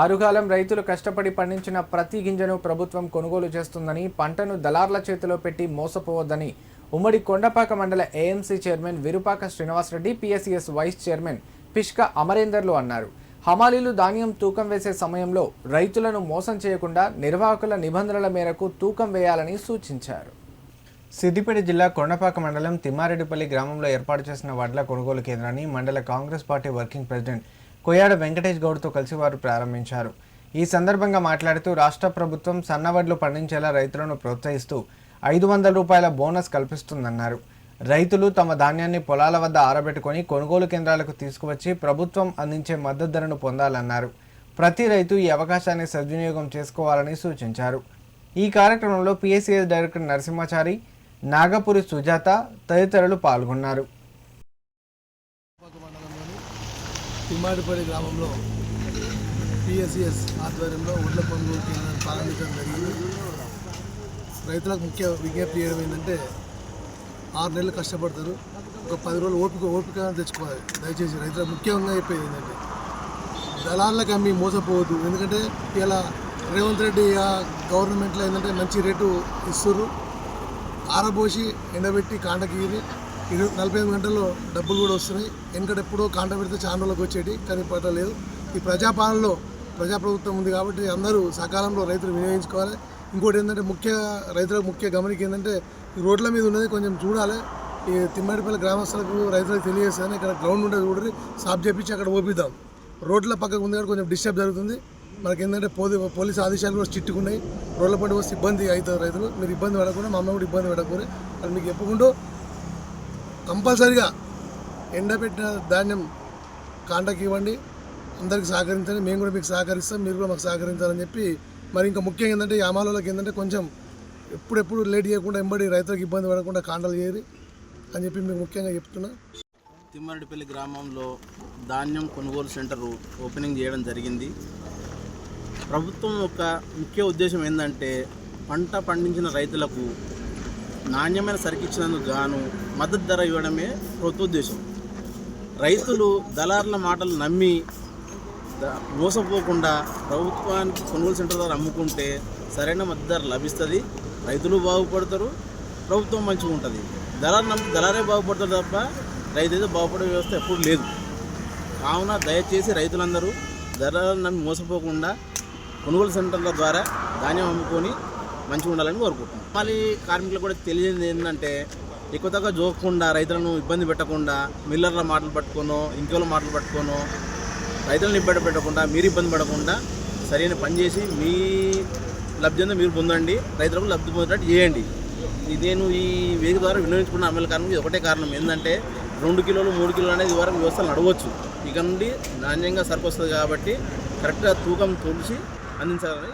ఆరుగాలం రైతులు కష్టపడి పండించిన ప్రతి గింజను ప్రభుత్వం కొనుగోలు చేస్తుందని పంటను దళార్ల చేతిలో పెట్టి మోసపోవద్దని ఉమ్మడి కొండపాక మండల AMC chairman Virupaka Srinivasareddy PSCS vice chairman Pishka అమరేందర్లు అన్నారు. హమాలీలు ధాన్యం తూకం వేసే సమయంలో రైతులను మోసం చేయకుండా నిర్వాహకుల నిబంధనల మేరకు తూకం వేయాలని సూచించారు. సిద్దిపేట జిల్లా కొండపాక మండలం తిమ్మారెడ్డిపల్లి గ్రామంలో ఏర్పాటు చేసిన వడ్ల కొనుగోలు కేంద్రాన్ని మండల Congress party working president Koyyada Venkatesh గౌడ్తో కలిసి వారు ప్రారంభించారు. ఈ సందర్భంగా మాట్లాడుతూ రాష్ట్ర ప్రభుత్వం సన్నవడ్లు పండించేలా రైతులను ప్రోత్సహిస్తూ ఐదు వందల రూపాయల బోనస్ కల్పిస్తుందన్నారు. రైతులు తమ ధాన్యాన్ని పొలాల వద్ద ఆరబెట్టుకొని కొనుగోలు కేంద్రాలకు తీసుకువచ్చి ప్రభుత్వం అందించే మద్దతు ధరను పొందాలన్నారు. ప్రతి రైతు ఈ అవకాశాన్ని సద్వినియోగం చేసుకోవాలని సూచించారు. ఈ కార్యక్రమంలో పిఎస్సిఎస్ డైరెక్టర్ నరసింహాచారి నాగపురి సుజాత తదితరులు పాల్గొన్నారు. తిమ్మాడిపల్లి గ్రామంలో పిఎస్సిఎస్ ఆధ్వర్యంలో ఒడ్ల కొనుగోలు కేంద్రాన్ని ప్రారంభించడం జరిగింది. రైతులకు ముఖ్య విజ్ఞప్తి చేయడం ఏంటంటే ఆరు నెలలు కష్టపడతారు. ఒక పది రోజులు ఓపిక ఓపిక తెచ్చుకోవాలి. దయచేసి రైతులకు ముఖ్యంగా చెప్పేది ఏంటంటే దళాలకు అమ్మి మోసపోవద్దు. ఎందుకంటే ఇలా రేవంత్ రెడ్డి గవర్నమెంట్లో ఏంటంటే మంచి రేటు ఇస్తుర్రు. ఆరబోసి ఎండబెట్టి కాంటకి ఇరవై నలభై ఐదు గంటల్లో డబ్బులు కూడా వస్తున్నాయి. ఎందుకంటే ఎప్పుడో కాంట పెడితే చాలా రోజులకు వచ్చేటి కానీ పట్టలేదు ఈ ప్రజాపాలనలో ప్రజాప్రభుత్వం ఉంది కాబట్టి అందరూ సకాలంలో రైతులు వినియోగించుకోవాలి. ఇంకోటి ఏంటంటే ముఖ్య రైతులకు ముఖ్య గమనిక ఏంటంటే ఈ రోడ్ల మీద ఉన్నది కొంచెం చూడాలి. ఈ తిమ్మడిపల్లి గ్రామస్తులకు రైతులకు తెలియజేస్తాను. ఇక్కడ గ్రౌండ్ ఉంటుంది చూడండి. సాఫ్ చేపించి అక్కడ ఓపిద్దాం. రోడ్ల పక్కకు ఉంది కాబట్టి కొంచెం డిస్టర్బ్ జరుగుతుంది. మనకి ఏంటంటే పోలీ పోలీసు ఆదేశాలు కూడా చిట్టుకున్నాయి రోడ్ల పడి వస్తే ఇబ్బంది అవుతుంది రైతులు. మీరు ఇబ్బంది పడకుండా మా అమ్మ కూడా ఇబ్బంది పడకూడదు అది మీకు చెప్పుకుంటూ కంపల్సరిగా ఎండబెట్టిన ధాన్యం కాండకి ఇవ్వండి. అందరికి సహకరించండి. మేము కూడా మీకు సహకరిస్తాం. మీరు కూడా మాకు సహకరించాలని చెప్పి మరి ఇంకా ముఖ్యంగా ఏంటంటే ఈ అమాలోళ్ళకి ఏంటంటే కొంచెం ఎప్పుడెప్పుడు లేట్ చేయకుండా ఎంబడి రైతులకు ఇబ్బంది పడకుండా కాండలు చేయరు అని చెప్పి మీకు ముఖ్యంగా చెప్తున్నా. తిమ్మారెడ్డిపల్లి గ్రామంలో ధాన్యం కొనుగోలు సెంటర్ ఓపెనింగ్ చేయడం జరిగింది. ప్రభుత్వం యొక్క ముఖ్య ఉద్దేశం ఏంటంటే పంట పండించిన రైతులకు నాణ్యమైన సరికిచ్చినందుకు గాను మద్దతు ధర ఇవ్వడమే ప్రభుత్వ ఉద్దేశం రైతులు దళారుల మాటలు నమ్మి మోసపోకుండా ప్రభుత్వానికి కొనుగోలు సెంటర్ ద్వారా అమ్ముకుంటే సరైన మద్దతు ధర లభిస్తుంది. రైతులు బాగుపడతారు ప్రభుత్వం మంచిగా ఉంటుంది. దళారు నమ్మి దళారే బాగుపడతారు తప్ప రైతు అయితే బాగుపడే వ్యవస్థ ఎప్పుడు లేదు. కావున దయచేసి రైతులందరూ ధరలను నమ్మి మోసపోకుండా కొనుగోలు సెంటర్ల ద్వారా ధాన్యం అమ్ముకొని మంచిగా ఉండాలని కోరుకుంటున్నాం. మళ్ళీ కార్మికులకు కూడా తెలియదు ఏంటంటే ఎక్కువ తక్కువ జోకకుండా రైతులను ఇబ్బంది పెట్టకుండా మిల్లర్ల మాటలు పట్టుకోనో ఇంకోళ్ళ మాటలు పట్టుకోనో రైతులను ఇబ్బంది పెట్టకుండా మీరు ఇబ్బంది పడకుండా సరైన పని చేసి మీ లబ్ధిని మీరు పొందండి. రైతులకు లబ్ధి పొందేటట్టు చేయండి. ఇది నేను ఈ వేదిక ద్వారా వినియోగించుకున్న అమలు కారణం ఒకటే కారణం. ఏంటంటే రెండు కిలోలు మూడు కిలోలు అనేది వరకు వ్యవస్థలు నడవచ్చు. ఇక నుండి నాణ్యంగా సరిపోస్తుంది కాబట్టి కరెక్ట్గా తూకం తొలిచి అందించాలని